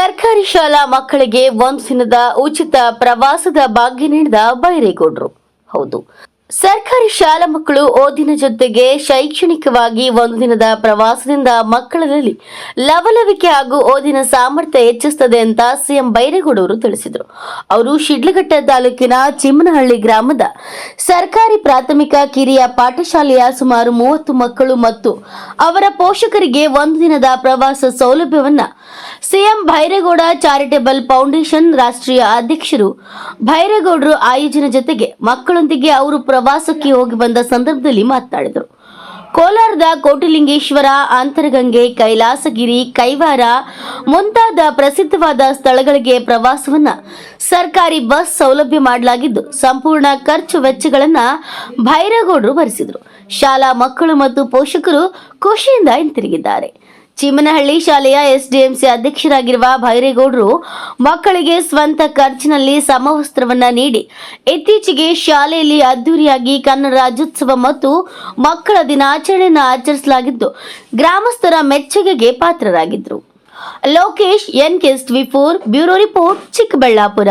ಸರ್ಕಾರಿ ಶಾಲಾ ಮಕ್ಕಳಿಗೆ ಒಂದು ದಿನದ ಉಚಿತ ಪ್ರವಾಸದ ಭಾಗ್ಯ ನೀಡಿದ ಬೈರೇಗೌಡರು. ಹೌದು. ಸರ್ಕಾರಿ ಶಾಲಾ ಮಕ್ಕಳು ಓದಿನ ಜೊತೆಗೆ ಶೈಕ್ಷಣಿಕವಾಗಿ ಒಂದು ದಿನದ ಪ್ರವಾಸದಿಂದ ಮಕ್ಕಳಲ್ಲಿ ಲವಲವಿಕೆ ಹಾಗೂ ಓದಿನ ಸಾಮರ್ಥ್ಯ ಹೆಚ್ಚಿಸುತ್ತದೆ ಅಂತ ಸಿಎಂ ಬೈರೇಗೌಡರು ತಿಳಿಸಿದರು. ಅವರು ಶಿಡ್ಲಘಟ್ಟ ತಾಲೂಕಿನ ಚಿಮ್ಮನಹಳ್ಳಿ ಗ್ರಾಮದ ಸರ್ಕಾರಿ ಪ್ರಾಥಮಿಕ ಕಿರಿಯ ಪಾಠಶಾಲೆಯ ಸುಮಾರು ಮೂವತ್ತು ಮಕ್ಕಳು ಮತ್ತು ಅವರ ಪೋಷಕರಿಗೆ ಒಂದು ದಿನದ ಪ್ರವಾಸ ಸೌಲಭ್ಯವನ್ನ ಸಿಎಂ ಭೈರೇಗೌಡ ಚಾರಿಟೇಬಲ್ ಫೌಂಡೇಶನ್ ರಾಷ್ಟ್ರೀಯ ಅಧ್ಯಕ್ಷರು. ಭೈರೇಗೌಡರು ಆಯೋಜನೆ ಜೊತೆಗೆ ಮಕ್ಕಳೊಂದಿಗೆ ಅವರು ಪ್ರವಾಸಕ್ಕೆ ಹೋಗಿ ಬಂದ ಸಂದರ್ಭದಲ್ಲಿ ಮಾತನಾಡಿದರು. ಕೋಲಾರದ ಕೋಟಿಲಿಂಗೇಶ್ವರ ಅಂತರಗಂಗೆ ಕೈಲಾಸಗಿರಿ, ಕೈವಾರ ಮುಂತಾದ ಪ್ರಸಿದ್ಧವಾದ ಸ್ಥಳಗಳಿಗೆ ಪ್ರವಾಸವನ್ನ ಸರ್ಕಾರಿ ಬಸ್ ಸೌಲಭ್ಯ ಮಾಡಲಾಗಿದ್ದು, ಸಂಪೂರ್ಣ ಖರ್ಚು ವೆಚ್ಚಗಳನ್ನ ಭೈರೇಗೌಡರು ಭರಿಸಿದರು. ಶಾಲಾ ಮಕ್ಕಳು ಮತ್ತು ಪೋಷಕರು ಖುಷಿಯಿಂದ ಹಿಂತಿರುಗಿದ್ದಾರೆ. ಚಿಮ್ಮನಹಳ್ಳಿ ಶಾಲೆಯ ಎಸ್ಡಿಎಂಸಿ ಅಧ್ಯಕ್ಷರಾಗಿರುವ ಭೈರೇಗೌಡರು ಮಕ್ಕಳಿಗೆ ಸ್ವಂತ ಖರ್ಚಿನಲ್ಲಿ ಸಮವಸ್ತ್ರವನ್ನ ನೀಡಿ, ಇತ್ತೀಚೆಗೆ ಶಾಲೆಯಲ್ಲಿ ಅದ್ದೂರಿಯಾಗಿ ಕನ್ನಡ ರಾಜ್ಯೋತ್ಸವ ಮತ್ತು ಮಕ್ಕಳ ದಿನಾಚರಣೆಯನ್ನು ಆಚರಿಸಲಾಗಿದ್ದು, ಗ್ರಾಮಸ್ಥರ ಮೆಚ್ಚುಗೆಗೆ ಪಾತ್ರರಾಗಿದ್ದರು Lokesh N four bureau report, Chikkaballapur.